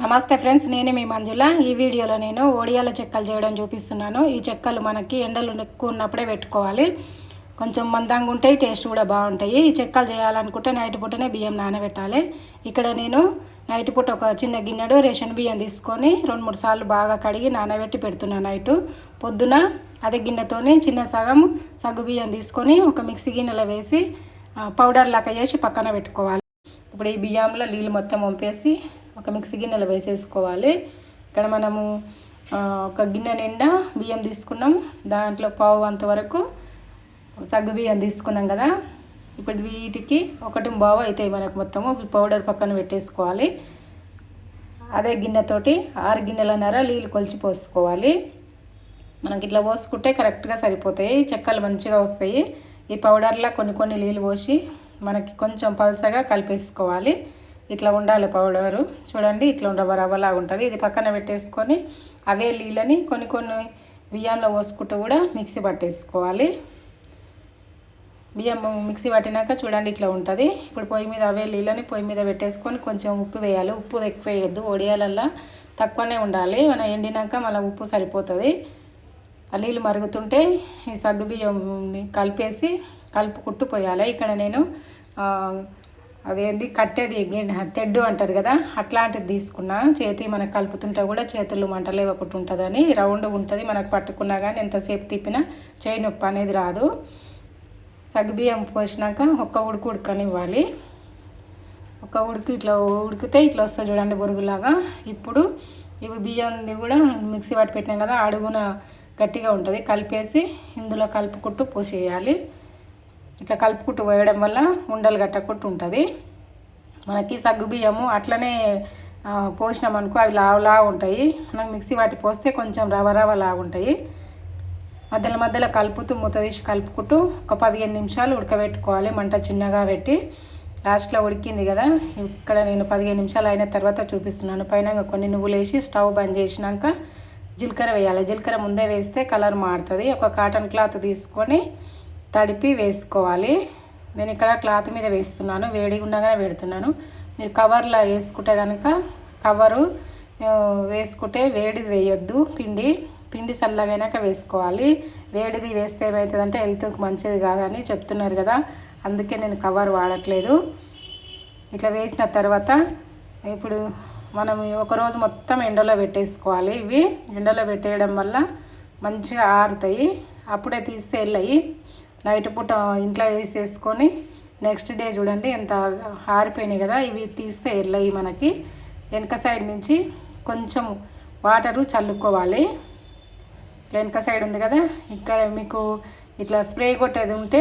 నమస్తే ఫ్రెండ్స్ నేనే మీ మంజుల. ఈ వీడియోలో నేను ఒడియాల చెక్కలు చేయడం చూపిస్తున్నాను. ఈ చెక్కలు మనకి ఎండలు ఎక్కువ ఉన్నప్పుడే పెట్టుకోవాలి. కొంచెం మందంగా ఉంటాయి టేస్ట్ కూడా బాగుంటాయి. ఈ చెక్కలు చేయాలనుకుంటే నైట్ పూటనే బియ్యం నానబెట్టాలి. ఇక్కడ నేను నైట్ పూట ఒక చిన్న గిన్నెడు రేషన్ బియ్యం తీసుకొని రెండు మూడు సార్లు బాగా కడిగి నానబెట్టి పెడుతున్నాను నైట్. పొద్దున అదే గిన్నెతోని చిన్న సగం సగ్గు బియ్యం తీసుకొని ఒక మిక్సీ గిన్నెలో వేసి పౌడర్ లాగా చేసి పక్కన పెట్టుకోవాలి. ఇప్పుడు ఈ బియ్యంలో నీళ్ళు మొత్తం వంపేసి ఒక మిక్సీ గిన్నెలో వేసేసుకోవాలి. ఇక్కడ మనము ఒక గిన్నె నిండా బియ్యం తీసుకున్నాం. దాంట్లో పావు అంతవరకు సగ్గు బియ్యం తీసుకున్నాం కదా. ఇప్పుడు వీటికి ఒకటి బావు అవుతాయి మనకు మొత్తము. పౌడర్ పక్కన పెట్టేసుకోవాలి. అదే గిన్నెతోటి ఆరు గిన్నెలన్నర నీళ్ళు కొలిచి పోసుకోవాలి. మనకి ఇట్లా పోసుకుంటే కరెక్ట్గా సరిపోతాయి. చెక్కలు మంచిగా వస్తాయి. ఈ పౌడర్లో కొన్ని కొన్ని నీళ్ళు పోసి మనకి కొంచెం పల్చగా కలిపేసుకోవాలి. ఇట్లా ఉండాలి పౌడరు. చూడండి ఇట్లా రవ్వ రవ్వలా ఉంటుంది. ఇది పక్కన పెట్టేసుకొని అవే నీళ్ళని కొన్ని కొన్ని బియ్యంలో పోసుకుంటూ కూడా మిక్సీ పట్టేసుకోవాలి. బియ్యం మిక్సీ పట్టినాక చూడండి ఇట్లా ఉంటుంది. ఇప్పుడు పొయ్యి మీద అవే నీళ్ళని పొయ్యి మీద పెట్టేసుకొని కొంచెం ఉప్పు వేయాలి. ఉప్పు ఎక్కువ వేయద్దు. ఒడియాలల్లో తక్కువనే ఉండాలి. మనం ఎండినాక మళ్ళీ ఉప్పు సరిపోతుంది. ఆ నీళ్ళు మరుగుతుంటే ఈ సగ్గు బియ్యంని కలిపేసి కలుపుకుంటూ పోయాలి. ఇక్కడ నేను అదేంది? కట్టేది తెడ్డు అంటారు కదా? అట్లాంటిది తీసుకున్నా చేతి మనకు కలుపుతుంటే కూడా చేతులు మంటలే ఒకటి ఉంటుందని రౌండ్ ఉంటుంది మనకు పట్టుకున్నా కానీ ఎంతసేపు తిప్పినా చేయి నొప్పి అనేది రాదు. సగ్గుబియ్యం పోసినాక ఒక్క ఉడుకు ఉడకనివ్వాలి. ఒక ఉడికి ఇట్లా ఉడికితే ఇట్లా వస్తుంది చూడండి బొరుగులాగా. ఇప్పుడు ఇవి బియ్యంది కూడా మిక్సీ పట్టి పెట్టినాం కదా అడుగున గట్టిగా ఉంటుంది. కలిపేసి ఇందులో కలుపుకుంటూ పోసేయాలి. ఇట్లా కలుపుకుంటూ పోయడం వల్ల ఉండలు కట్టకుండా ఉంటుంది మనకి సగ్గు బియ్యము అట్లనే పోసినామనుకో అవి లావలా ఉంటాయి. మనం మిక్సీ వాటి పోస్తే కొంచెం రవ రవ లాగా ఉంటాయి. మధ్యలో మధ్యలో కలుపుతూ మూత తీసి కలుపుకుంటూ ఒక పదిహేను నిమిషాలు ఉడకబెట్టుకోవాలి. మంట చిన్నగా పెట్టి లాస్ట్లో ఉడికింది కదా. ఇక్కడ నేను పదిహేను నిమిషాలు అయిన తర్వాత చూపిస్తున్నాను. పైన కొన్ని నువ్వులు వేసి స్టవ్ బంద్ చేసినాక జీలకర్ర వేయాలి. జీలకర్ర ముందే వేస్తే కలర్ మారుతుంది. ఒక కాటన్ క్లాత్ తీసుకొని తడిపి వేసుకోవాలి. నేను ఇక్కడ క్లాత్ మీద వేస్తున్నాను. వేడిగా ఉండగానే పెడుతున్నాను. మీరు కవర్లో వేసుకుంటే కనుక కవరు వేసుకుంటే వేడిది వేయొద్దు. పిండి పిండి చల్లగైనాక వేసుకోవాలి. వేడిది వేస్తే ఏమవుతుందంటే హెల్త్కి మంచిది కాదని చెప్తున్నారు కదా. అందుకే నేను కవర్ వాడట్లేదు. ఇట్లా వేసిన తర్వాత ఇప్పుడు మనం ఒకరోజు మొత్తం ఎండలో పెట్టేసుకోవాలి. ఇవి ఎండలో పెట్టేయడం వల్ల మంచిగా ఆరుతాయి. అప్పుడే తీస్తే వెళ్ళాయి నైట్ పూట ఇంట్లో వేసేసుకొని నెక్స్ట్ డే చూడండి ఎంత ఆరిపోయినాయి కదా ఇవి తీస్తే ఎల్లయి మనకి. వెనక సైడ్ నుంచి కొంచెం వాటరు చల్లుకోవాలి. వెనక సైడ్ ఉంది కదా ఇక్కడ మీకు ఇట్లా స్ప్రే కొట్టేది ఉంటే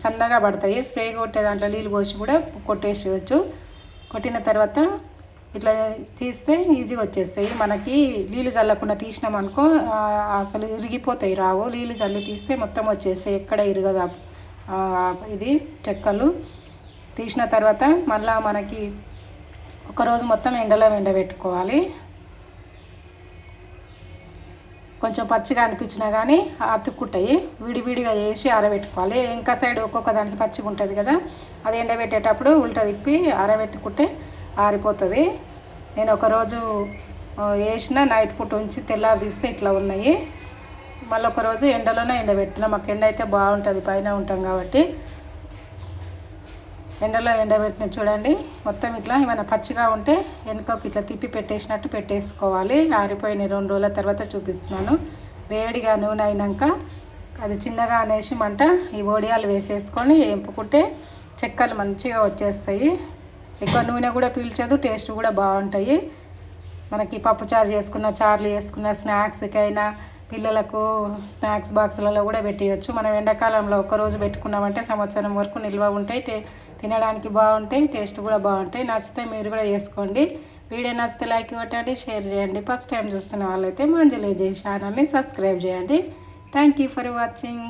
సన్నగా పడతాయి. స్ప్రే కొట్టే దాంట్లో నీళ్ళు పోసి కూడా కొట్టేసేయచ్చు. కొట్టిన తర్వాత ఇట్లా తీస్తే ఈజీగా వచ్చేస్తాయి. మనకి నీళ్ళు చల్లకుండా తీసినాం అనుకో అసలు ఇరిగిపోతాయి రావు. నీళ్ళు చల్లి తీస్తే మొత్తం వచ్చేస్తాయి. ఎక్కడ ఇరగదు. ఇది చెక్కలు. తీసిన తర్వాత మళ్ళా మనకి ఒకరోజు మొత్తం ఎండలో ఎండబెట్టుకోవాలి. కొంచెం పచ్చిగా అనిపించినా కానీ అతుక్కుంటాయి. విడివిడిగా వేసి ఆరబెట్టుకోవాలి. ఇంకా సైడ్ ఒక్కొక్క దానికి పచ్చిగా ఉంటుంది కదా అది ఎండబెట్టేటప్పుడు ఉల్టా తిప్పి ఆరబెట్టుకుంటే ఆరిపోతుంది. నేను ఒకరోజు వేసిన నైట్ పూట ఉంచి తెల్లారి తీస్తే ఇట్లా ఉన్నాయి. మళ్ళీ ఒకరోజు ఎండలోనే ఎండబెడుతున్నా. మాకు ఎండ అయితే బాగుంటుంది పైన ఉంటాం కాబట్టి. ఎండలో ఎండబెట్టిన చూడండి మొత్తం ఇట్లా ఏమైనా పచ్చిగా ఉంటే వెనుకకి ఇట్లా తిప్పి పెట్టేసినట్టు పెట్టేసుకోవాలి. ఆరిపోయిన రెండు రోజుల తర్వాత చూపిస్తున్నాను. వేడిగా నూనె అయినాక అది చిన్నగా అనేసి మంట ఈ వడియాలు వేసేసుకొని వేపుకుంటే చెక్కలు మంచిగా వచ్చేస్తాయి. ఎక్కువ నూనె కూడా పీల్చదు టేస్ట్ కూడా బాగుంటాయి. మనకి పప్పు చారు చేసుకున్న చార్లు చేసుకున్న స్నాక్స్కైనా పిల్లలకు స్నాక్స్ బాక్సులలో కూడా పెట్టేయచ్చు. మనం ఎండాకాలంలో ఒక్కరోజు పెట్టుకున్నామంటే సంవత్సరం వరకు నిల్వ ఉంటాయి టే తినడానికి బాగుంటాయి టేస్ట్ కూడా బాగుంటాయి. నచ్చితే మీరు కూడా చేసుకోండి. వీడియో నచ్చితే లైక్ కొట్టండి షేర్ చేయండి. ఫస్ట్ టైం చూస్తున్న వాళ్ళైతే మంజులే చేసి ఛానల్ని సబ్స్క్రైబ్ చేయండి. Thank you for watching